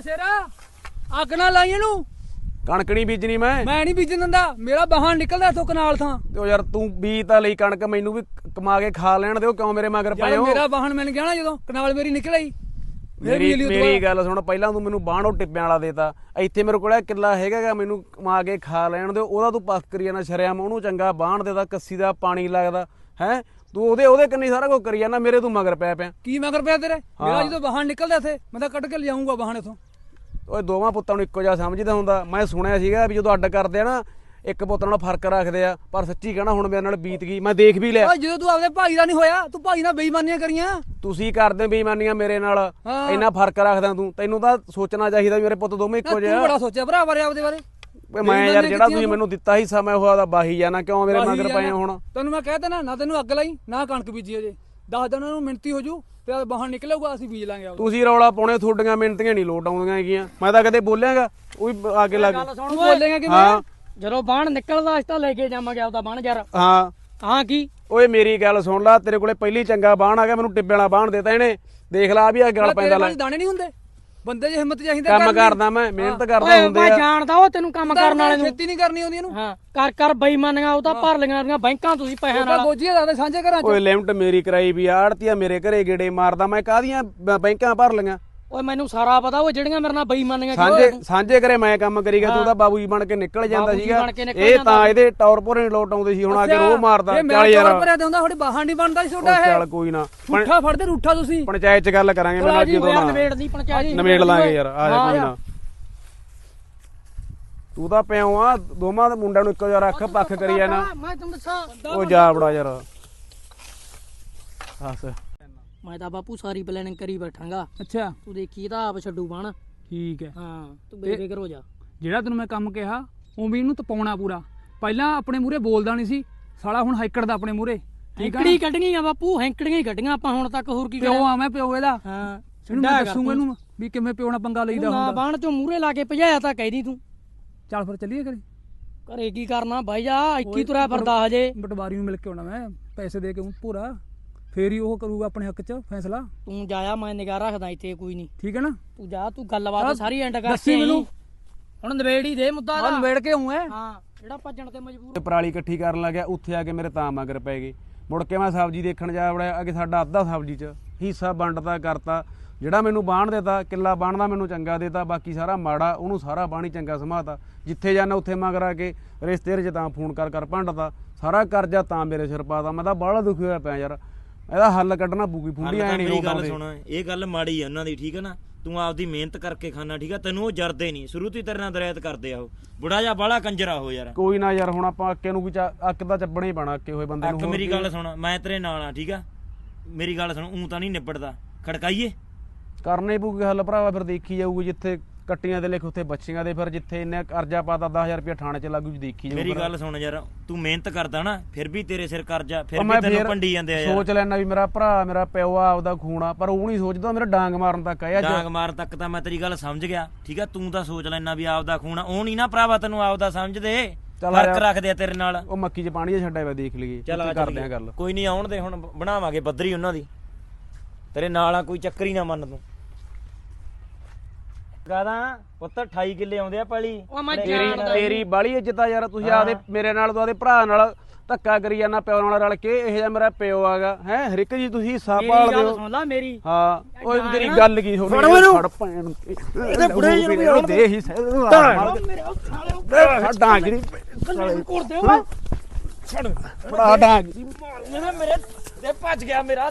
ਓ ਸ਼ੇਰਾ। ਅੱਗ ਨਾ ਲਾਈ ਇਹਨੂੰ। ਕਣਕ ਨਹੀਂ ਬੀਜਣੀ ਮੈਂ। ਮੈਂ ਨਹੀਂ ਬੀਜਣ ਦਿੰਦਾ। ਮੇਰਾ ਬਾਹਰ ਨਿਕਲਦਾ ਇਥੋਂ ਕਨਾਲ ਥਾਂ। ਤੇ ਉਹ ਯਾਰ ਤੂੰ ਬੀਜ ਤਾਂ ਲਈ ਕਣਕ ਮੈਨੂੰ ਵੀ ਕਮਾ ਕੇ ਖਾ ਲੈਣ ਦਿਓ। ਕਿਉਂ ਮੇਰੇ ਮਗਰ ਪਏ ਯਾਰ ਹੋ ਮੇਰਾ ਵਾਹਣ ਮਿਲ ਗਿਆ ਨਾ ਜਦੋਂ ਕਨਾਲ ਮੇਰੀ ਨਿਕਲ ਆਈ। ਮੇਰੀ ਗੱਲ ਸੁਣ ਪਹਿਲਾਂ ਤੂੰ ਮੈਨੂੰ ਬਾਹਣੋਂ ਟਿੱਪਿਆਂ ਵਾਲਾ ਦੇਤਾ। ਇੱਥੇ ਮੇਰੇ ਕੋਲ ਇਹ ਕਿੱਲਾ ਹੈਗਾਗਾ ਮੈਨੂੰ ਕਮਾ ਕੇ ਖਾ ਲੈਣ ਦਿਓ। ਉਹਦਾ ਤੂੰ ਪੱਕ ਕਰੀ ਜਾਣਾ ਸ਼ਰਿਆਮ ਉਹਨੂੰ ਚੰਗਾ ਬਾਹਣ ਦੇਦਾ ਕੱਸੀ ਦਾ ਪਾਣੀ ਲੱਗਦਾ। ਹੈ? ਤੂੰ ਉਹਦੇ ਉਹਦੇ ਕੰਨੀ ਸਾਰਾ ਕੁਝ ਕਰੀ ਜਾਣਾ ਮੇਰੇ ਤੂੰ ਮਗਰ ਪਿਆ ਪਿਆ। ਕੀ ਮਗਰ ਪਿਆ ਤੇਰੇ? ਮੇਰਾ। ਜਦੋਂ ਬਾਹਰ ਨਿਕਲਦਾ ਇੱਥੇ ਮੈਂ ਤਾਂ ਕੱਢ ਕੇ ਲਿਆਉਂਗਾ ਬਾਹਣ ਇਥੋਂ। ਓਏ ਦੋਵਾਂ ਪੁੱਤਾਂ ਨੂੰ ਇੱਕੋ ਜਿਹਾ ਸਮਝਦਾ ਹੁੰਦਾ। ਮੈਂ ਸੁਣਿਆ ਸੀਗਾ ਵੀ ਜਦੋਂ ਅੱਡ ਕਰਦੇ ਆ ਨਾ ਇੱਕ ਪੁੱਤ ਨਾਲ ਫ਼ਰਕ ਰੱਖਦੇ ਆ। ਪਰ ਸੱਚੀ ਕਹਿਣਾ ਹੁਣ ਮੇਰੇ ਨਾਲ ਬੀਤ ਗਈ। ਮੈਂ ਦੇਖ ਵੀ ਲਿਆ। ਓਏ ਜਦੋਂ ਤੂੰ ਆਪਦੇ ਭਾਈ ਦਾ ਨਹੀਂ ਹੋਇਆ ਤੂੰ ਭਾਈ ਨਾਲ ਬੇਈਮਾਨੀਆਂ ਕਰੀਆਂ। ਤੁਸੀਂ ਕਰਦੇ ਬੇਈਮਾਨੀਆਂ ਮੇਰੇ ਨਾਲ। ਇੰਨਾ ਫ਼ਰਕ ਰੱਖਦਾ ਤੂੰ। ਤੈਨੂੰ ਤਾਂ ਸੋਚਣਾ ਚਾਹੀਦਾ ਵੀ ਮੇਰੇ ਪੁੱਤ ਦੋਵੇਂ ਇੱਕੋ ਤੂੰ ਜਿਹੇ ਆ। ਬੜਾ ਸੋਚਿਆ ਭਰਾ ਬਾਰੇ ਆਪਦੇ ਬਾਰੇ। ਓਏ ਮੈਂ ਯਾਰ ਜਿਹੜਾ ਤੁਸੀਂ ਤੂੰ। ਮੈਨੂੰ ਦਿੱਤਾ ਸੀ ਸਮਾਂ ਉਹ ਆਦਾ ਬਾਹੀ ਜਾਣਾ ਕਿਉਂ ਮੇਰੇ ਮਗਰ ਪਏ। ਹੁਣ? ਤੈਨੂੰ ਮੈਂ ਕਹਿ ਨਾ ਨਾ ਤੈਨੂੰ ਅੱਗ ਲਾਈ ਨਾ ਕਣਕ ਬੀਜੀ ਅਜੇ। ਦਸ ਦਿਨਾਂ ਨੂੰ ਮਿੰਤੀ ਹੋ ਜੂ। ਤੇ ਬਾਹਰ ਨਿਕਲੂਗਾ ਅਸੀਂ ਬੀਜ ਲਾਂਗੇ ਆਪਦਾ। ਤੁਸੀਂ ਰੌਲਾ ਪਾਉਣੇ ਤੁਹਾਡੀਆਂ ਮਿਹਨਤੀਆਂ ਨਹੀਂ ਲੋਟ ਆਉਂਦੀਆਂ ਹੈਗੀਆਂ। ਮੈਂ ਤਾਂ ਕਦੇ ਬੋਲਿਆਗਾ ਉਹ ਵੀ ਆ ਕੇ ਲੱਗ ਤੂੰ ਬੋਲੇਗਾ ਕਿਵੇਂ? ਹਾਂ। ਜਦੋਂ ਬਾਣ ਨਿਕਲਦਾ ਅਸੀਂ ਤਾਂ ਲੈ ਕੇ ਜਾਵਾਂਗੇ ਆਪਦਾ ਬਾਣ ਯਾਰ। ਹਾਂ। ਹਾਂ ਕੀ? ਓਏ ਮੇਰੀ ਗੱਲ ਸੁਣ ਲੈ ਤੇਰੇ ਕੋਲੇ ਪਹਿਲੀ ਚੰਗਾ ਬਾਣ ਆ ਗਿਆ ਮੈਨੂੰ ਟਿੱਬੇ ਵਾਲਾ ਬਾਣ ਦਿੱਤਾ ਇਹਨੇ। ਦੇਖ ਲਾ ਆ ਵੀ ਆ ਗਲ ਤੇਰੇ ਪੈਂਦਾ ਲੈ। ਕੋਲ ਦਾਣੇ ਨਹੀਂ ਹੁੰਦੇ? ਬੰਦੇ 'ਚ ਹਿੰਮਤ ਚਾਹੀਦੀ ਕੰਮ ਕਰਦਾ ਮੈਂ ਮਿਹਨਤ ਕਰਦਾ ਓਏ ਹੁੰਦੇ ਮੈਂ ਆ। ਜਾਣਦਾ ਉਹ ਤੈਨੂੰ ਕੰਮ ਕਰਨ ਵਾਲੇ ਨੂੰ। ਖੇਤੀ ਨਹੀਂ ਕਰਨੀ ਆਉਂਦੀ ਇਹਨੂੰ। ਹਾਂ ਕਰ ਕਰ ਬੇਈਮਾਨੀਆਂ ਉਹ ਤਾਂ ਭਰ ਲਈਆਂ ਦੀਆਂ ਬੈਂਕਾਂ ਤੁਸੀਂ ਪੈਸਿਆਂ ਤਾਂ ਨਾਲ। ਗੋਜੀਆਂ ਦੱਸਦੇ ਸਾਂਝੇ ਘਰਾਂ 'ਚ। ਓਏ ਲਿਮਟ ਮੇਰੀ ਕਰਾਈ ਵੀ ਆੜਤੀਆ ਮੇਰੇ ਘਰੇ ਗੇੜੇ ਮਾਰਦਾ ਮੈਂ ਕਾਹਦੀਆਂ ਬ- ਬੈਂਕਾਂ ਭਰ ਲਈਆਂ? ਓਏ ਮੈਨੂੰ ਸਾਰਾ ਪਤਾ ਉਹ ਜਿਹੜੀਆਂ ਮੇਰੇ ਨਾਲ ਬੇਈਮਾਨੀਆਂ ਸਾਂਝੇ ਸਾਂਝੇ ਘਰੇ ਮੈਂ ਕੰਮ ਕਰੀਗਾ ਤੂੰ ਤਾਂ ਬਾਬੂ ਜੀ ਬਣ ਕੇ ਨਿਕਲ ਜਾਂਦਾ ਸੀਗਾ। ਇਹ ਤਾਂ ਇਹਦੇ ਟੌਰ ਨਹੀਂ ਲੋਟ ਆਉਂਦੇ ਸੀ ਹੁਣ ਆ ਕੇ ਰੋਹ ਮਾਰਦਾ ਇਹ ਚੱਲ ਮੇਰਾ ਯਾਰ। ਚੌਰ ਭਰਿਆ ਤੇ ਹੁੰਦਾ ਥੋੜੀ ਬਾਹਾਂ ਨਹੀਂ ਬਣਦਾ ਸੀ ਛੋਟਾ ਚੱਲ ਇਹ। ਕੋਈ ਨਾ। ਰੂਠਾ ਫੜਦੇ ਰੂਠਾ ਤੁਸੀਂ। ਪੰਚਾਇਤ ਚ ਗੱਲ ਕਰਾਂਗੇ ਮੈਂ ਜਦੋਂ ਨਾ। ਨਵੇੜ ਦੀ ਪੰਚਾਇਤ ਨਵੇੜ ਲਾਂਗੇ ਯਾਰ ਆ ਕੋਈ। ਨਾ। ਤੂੰ ਤਾਂ ਪਿਓ ਆ ਦੋਵਾਂ ਦੇ ਮੁੰਡਿਆਂ ਨੂੰ ਇੱਕੋ ਜਿਹਾ ਰੱਖ ਪੱਖ ਕਰੀ ਜਾਣਾ ਉਹ ਜਾ ਬੜਾ ਯਾਰ। ਹੱਸ ਮੈਂ ਤਾਂ ਬਾਪੂ ਸਾਰੀ ਪਲੈਨਿੰਗ ਕਰੀ ਬੈਠਾਂਗਾ। ਅੱਛਾ। ਤੂੰ ਦੇਖੀ ਤਾਂ ਆਪ ਛੱਡੂ ਬਾਣ। ਠੀਕ ਹੈ। ਹਾਂ ਤੂੰ ਬੇਫਿਕਰ ਹੋ ਜਾ। ਜਿਹੜਾ ਤੈਨੂੰ ਮੈਂ ਕੰਮ ਕਿਹਾ ਉਵੇਂ ਇਹਨੂੰ ਤਪਾਉਣਾ ਪੂਰਾ। ਪਹਿਲਾਂ ਆਪਣੇ ਮੂਰੇ ਬੋਲਦਾ ਨਹੀਂ ਸੀ। ਸਾਲਾ ਹੁਣ ਹਾਈਕੜ ਦਾ ਆਪਣੇ ਮੂਰੇ ਠੀਕ ਆ ਹੈਂਕੜੀ ਬਾਪੂ ਹੈਂਕੜੀਆਂ ਹੀ ਕੱਢੀਆਂ ਆਪਾਂ ਹੁਣ ਤੱਕ ਹੋਰ ਕੀ ਪਿਓ ਕਰਿਆ? ਆ ਮੈਂ ਪਿਓ ਇਹਦਾ। ਹਾਂ ਇਹਨੂੰ ਮੈਂ ਦੱਸੂਗਾ ਇਹਨੂੰ ਵੀ ਕਿਵੇਂ ਪਿਓ ਨਾਲ ਪੰਗਾ ਲਈਦਾ ਨਾ ਹੁੰਦਾ। ਬਾਣ ਚੋਂ ਮੂਰੇ ਲਾ ਕੇ ਭਜਾਇਆ ਤਾਂ ਕਹਿਦੀ ਤੂੰ। ਚੱਲ ਫਿਰ ਚੱਲੀਏ ਕਰੇ ਘਰੇ ਕੀ ਕਰਨਾ ਬਾਈ ਜਾ 21 ਤੁਰਿਆ ਫਿਰਦਾ ਹਜੇ। ਪਟਵਾਰੀ ਨੂੰ ਮਿਲ ਕੇ ਆਉਣਾ ਮੈਂ ਪੈਸੇ ਦੇ ਕੇ ਆਊਂ ਪੂਰਾ। ਫੇਰ ਹੀ ਉਹ ਕਰੂਗਾ ਆਪਣੇ ਹੱਕ 'ਚ ਫੈਸਲਾ। ਤੂੰ ਜਾਇਆ ਮੈਂ ਨਿਗਾਹ ਰੱਖਦਾ ਇੱਥੇ ਕੋਈ ਨਹੀਂ। ਠੀਕ ਹੈ ਨਾ? ਤੂੰ ਜਾ ਤੂੰ ਗੱਲਬਾਤ ਸਾਰੀ ਐਂਡ ਦੱਸੀ ਕਰਕੇ ਆਈ। ਮੈਨੂੰ। ਹੁਣ ਨਵੇੜ ਹੀ ਦੇ ਮੁੱਦਾ ਦਾ। ਨਵੇੜ ਕੇ ਐ ਹਾਂ? ਜਿਹੜਾ ਭੱਜਣ ਤੇ ਮਜਬੂਰ ਤੇ ਪਰਾਲੀ ਇਕੱਠੀ ਕਰਨ ਲੱਗਿਆ ਉੱਥੇ ਆ ਕੇ ਮੇਰੇ ਤਾਂ ਮਗਰ ਪੈ ਗਏ। ਮੁੜ ਕੇ ਮੈਂ ਸਬਜ਼ੀ ਦੇਖਣ ਜਾ ਵੜਿਆ ਅੱਗੇ ਸਾਡਾ ਅੱਧਾ ਸਬਜ਼ੀ 'ਚ ਹਿੱਸਾ ਵੰਡਤਾ ਕਰਤਾ। ਜਿਹੜਾ ਮੈਨੂੰ ਬਾਣ ਦੇਤਾ ਕਿੱਲਾ ਬਾਣਦਾ ਮੈਨੂੰ ਚੰਗਾ ਦੇਤਾ ਬਾਕੀ ਸਾਰਾ ਮਾੜਾ ਉਹਨੂੰ ਸਾਰਾ ਬਾਣੀ ਚੰਗਾ ਸਮਾਤਾ ਜਿੱਥੇ ਜਾਣਾ ਉੱਥੇ ਮਗਰ ਆ ਕੇ ਰਿਸ਼ਤੇਦਾਰ 'ਚ ਤਾਂ ਫੋਨ ਕਰ ਕਰ ਭੰਡਤਾ। ਸਾਰਾ ਕਰਜ਼ਾ ਤਾਂ ਮੇਰੇ ਸਿਰ ਪਾਤਾ ਮੈਂ ਤਾਂ ਬਾਹਲਾ ਦੁਖੀ ਹੋਇਆ ਪਿਆ ਯਾਰ। ਇਹਦਾ ਹੱਲ ਕੱਢਣਾ ਪੂਗੀ ਫੁੰਡੀ ਐ ਨਹੀਂ ਮੇਰੀ ਗੱਲ ਸੁਣ ਇਹ ਗੱਲ ਮਾੜੀ ਆ ਉਹਨਾਂ ਦੀ ਠੀਕ ਹੈ ਨਾ? ਤੂੰ ਆਪਦੀ ਮਿਹਨਤ ਕਰਕੇ ਖਾਣਾ ਠੀਕ ਆ? ਤੈਨੂੰ ਉਹ ਜਰਦੇ ਨਹੀਂ। ਸ਼ੁਰੂ ਤੋਂ ਹੀ ਤੇਰੇ ਨਾਲ ਦਰਾਇਤ ਕਰਦੇ ਆ ਉਹ। ਬੁੜਾ ਜਾ ਬਾਲਾ ਕੰਜਰਾ ਹੋ ਯਾਰ। ਕੋਈ ਨਾ ਯਾਰ ਹੁਣ ਆਪਾਂ ਅੱਕੇ ਨੂੰ ਵੀ ਅੱਕ ਦਾ ਚੱਬਣਾ ਹੀ ਪੈਣਾ ਅੱਕੇ ਹੋਏ ਬੰਦੇ ਨੂੰ। ਹੋਰ ਮੇਰੀ ਗੱਲ ਸੁਣ ਮੈਂ ਤੇਰੇ ਨਾਲ ਆ ਠੀਕ ਆ? ਮੇਰੀ ਗੱਲ ਸੁਣ ਉਂ ਤਾਂ ਨਹੀਂ ਨਿਬੜਦਾ। ਖੜਕਾਈਏ। ਕਰਨਾ ਹੀ ਪਊਗਾ ਹੱਲ ਭਰਾਵਾ ਫਿਰ ਦੇਖੀ ਜਾਊਗੀ ਜਿੱਥੇ ਕੱਟੀਆਂ ਦੇ ਲਿਖ ਉੱਥੇ ਬੱਚੀਆਂ ਦੇ ਫਿਰ ਜਿੱਥੇ ਇੰਨੇ ਕਰਜ਼ਾ ਪਾਤਾ 10000 ਰੁਪਏ ਥਾਣੇ 'ਚ ਲੱਗੂ ਜੀ ਦੇਖੀ ਮੇਰੀ। ਗੱਲ ਸੁਣ ਯਾਰ ਤੂੰ ਮਿਹਨਤ ਕਰਦਾ ਨਾ ਫਿਰ ਵੀ ਤੇਰੇ ਸਿਰ ਕਰਜ਼ਾ ਫਿਰ ਵੀ ਤੈਨੂੰ ਪੰਡੀ ਜਾਂਦੇ ਆ ਯਾਰ ਸੋਚ ਲੈਣਾ ਵੀ ਮੇਰਾ ਭਰਾ ਮੇਰਾ ਪਿਓ ਆ ਆਪਦਾ ਖੂਣਾ ਪਰ ਉਹ ਨਹੀਂ ਸੋਚਦਾ ਮੇਰਾ ਡਾਂਗ ਮਾਰਨ ਤੱਕ ਆਇਆ ਡਾਂਗ ਮਾਰਨ ਤੱਕ ਤਾਂ ਮੈਂ ਤੇਰੀ ਗੱਲ ਸਮਝ ਗਿਆ ਠੀਕ ਆ ਤੂੰ ਤਾਂ ਸੋਚ ਲੈਣਾ ਵੀ ਆਪਦਾ ਖੂਨ ਆ। ਉਹ ਨਹੀਂ ਨਾ ਭਰਾਵਾ ਤੈਨੂੰ ਆਪਦਾ ਸਮਝਦੇ ਫ਼ਰਕ। ਰੱਖਦੇ ਆ ਤੇਰੇ ਨਾਲ ਉਹ ਮੱਕੀ 'ਚ ਪਾਣੀ ਛੱਡਿਆ ਵਾ ਦੇਖ ਲਈਏ ਚੱਲ ਆ ਕਰਦੇ ਆ। ਗੱਲ ਕੋਈ ਨਹੀਂ ਆਉਣ ਦੇ ਹੁਣ ਬਣਾਵਾਂਗੇ ਬੱਦਰੀ ਉਹਨਾਂ ਦੀ ਤੇਰੇ ਨਾਲ ਆ ਕੋਈ ਚੱਕਰ ਹੀ ਨਾ ਮੰਨ ਤੂੰ ਗਾਦਾ ਪੁੱਤ 28 ਕਿੱਲੇ ਆਉਂਦੇ ਆ ਪਾਲੀ। ਉਹ ਮੈਂ ਤੇਰੀ ਜਾਣਦਾ ਤੇਰੀ ਬਾਲੀ ਇੱਜ਼ਤ ਆ ਯਾਰ ਤੁਸੀਂ ਆਪਦੇ ਮੇਰੇ ਨਾਲ ਤੋਂ ਆਪਦੇ ਭਰਾ ਨਾਲ ਧੱਕਾ ਕਰੀ ਜਾਂਦਾ ਪਿਓ ਨਾਲ ਰਲ ਕੇ ਇਹ ਜਿਹਾ ਮੇਰਾ ਪਿਓ ਆਗਾ। ਹੈ ਹਰ ਇੱਕ ਜੀ ਤੁਸੀਂ ਹਿੱਸਾ ਮੇਰੀ ਪਾਲਦੇ ਗੱਲ ਹੋ ਸੁਣ ਲੈ ਮੇਰੀ। ਹਾਂ ਓਏ ਏਦਾਂ ਤੇਰੀ ਹੈ ਨਾ। ਗੱਲ ਕੀ ਹੋਣੀ ਫੜ ਮੈਨੂੰ। ਫੜ ਭੈਣ ਇਹਦੇ ਬੁੜੇ ਜਿਹੇ ਨੂੰ ਯਾਰ ਦੇ। ਹੀ ਸਹਿ ਡਾਂਗਰੀ ਕਰਦੇ ਹੋ। ਬੜਾ ਡਾਂਗਰੀ ਮੇਰੇ ਤੇ ਭੱਜ ਗਿਆ ਮੇਰਾ